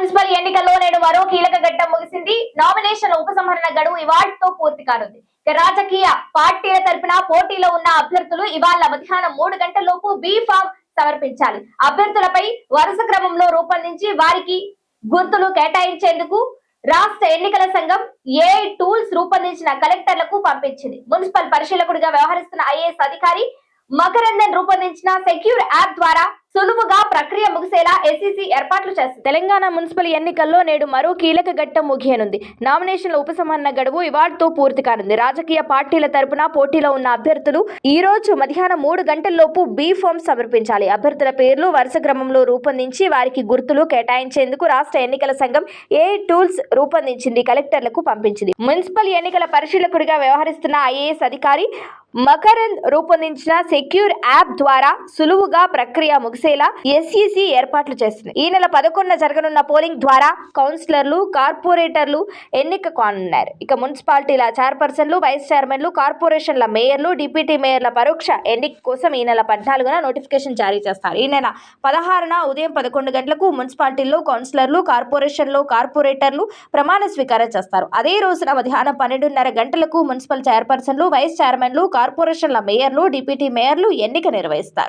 Municipal ఎన్నికల్లో నేడు మరో కీలక ఘట్టం ముగిసింది. నామినేషన్ ఉపసంహరణ గడువు ఇవాళతో పూర్తి కానుంది. రాజకీయ పార్టీల తరపున పోటీలో ఉన్న అభ్యర్థులు ఇవాళ మధ్యాహ్నం మూడు గంటలలోపు బి ఫామ్ సమర్పించాలి. అభ్యర్థులపై వరుస క్రమంలో రూపొందించి వారికి గుర్తులు కేటాయించేందుకు రాష్ట్ర ఎన్నికల సంఘం ఏ టూల్స్ రూపొందించిన కలెక్టర్లకు పంపించింది. మున్సిపల్ పరిశీలకుడిగా వ్యవహరిస్తున్న ఐఏఎస్ అధికారి మకరందన్ రూపొందించిన సెక్యూర్ యాప్ ద్వారా సులువుగా ప్రక్రియ ముగిసేలా ఎస్సీసీ ఏర్పాట్లు చేస్తుంది. తెలంగాణ మున్సిపల్ ఎన్నికల్లో నేడు మరో కీలక ఘట్టం ముగియనుంది. నామినేషన్ల ఉపసంహరణ గడువు ఇవాళతో పూర్తి కానుంది. రాజకీయ పార్టీల తరపున పోటీలో ఉన్న అభ్యర్థులు ఈ రోజు మధ్యాహ్నం మూడు గంటల్లోపు బీ ఫామ్ సమర్పించాలి. అభ్యర్థుల పేర్లు వరుస క్రమంలో రూపొందించి వారికి గుర్తులు కేటాయించేందుకు రాష్ట్ర ఎన్నికల సంఘం ఏ టూల్స్ రూపొందించింది కలెక్టర్లకు పంపించింది. మున్సిపల్ ఎన్నికల పరిశీలకుడిగా వ్యవహరిస్తున్న ఐఏఎస్ అధికారి మకరంద్ రూపొందించిన సెక్యూర్ యాప్ ద్వారా సులువుగా ప్రక్రియ ముగిసేలా ఎస్ఈసి ఏర్పాట్లు చేస్తుంది ఈ నెల పదకొండున జరగనున్న పోలింగ్ ద్వారా కౌన్సిలర్లు కార్పొరేటర్లు ఎన్నిక కానున్నారు. ఇక మున్సిపాలిటీల చైర్పర్సన్లు వైస్ చైర్మన్లు కార్పొరేషన్ల మేయర్లు డిప్యూటీ మేయర్ల పరోక్ష ఎన్నిక కోసం ఈ నెల పద్నాలుగున నోటిఫికేషన్ జారీ చేస్తారు. ఈ నెల పదహారున ఉదయం పదకొండు గంటలకు మున్సిపాలిటీల్లో కౌన్సిలర్లు కార్పొరేషన్లో కార్పొరేటర్లు ప్రమాణ స్వీకారం చేస్తారు. అదే రోజున మధ్యాహ్నం పన్నెండున్నర గంటలకు మున్సిపల్ చైర్పర్సన్లు వైస్ చైర్మన్లు కార్పొరేషన్ల మేయర్లు డిప్యూటీ మేయర్లు ఎన్నిక నిర్వహిస్తారు.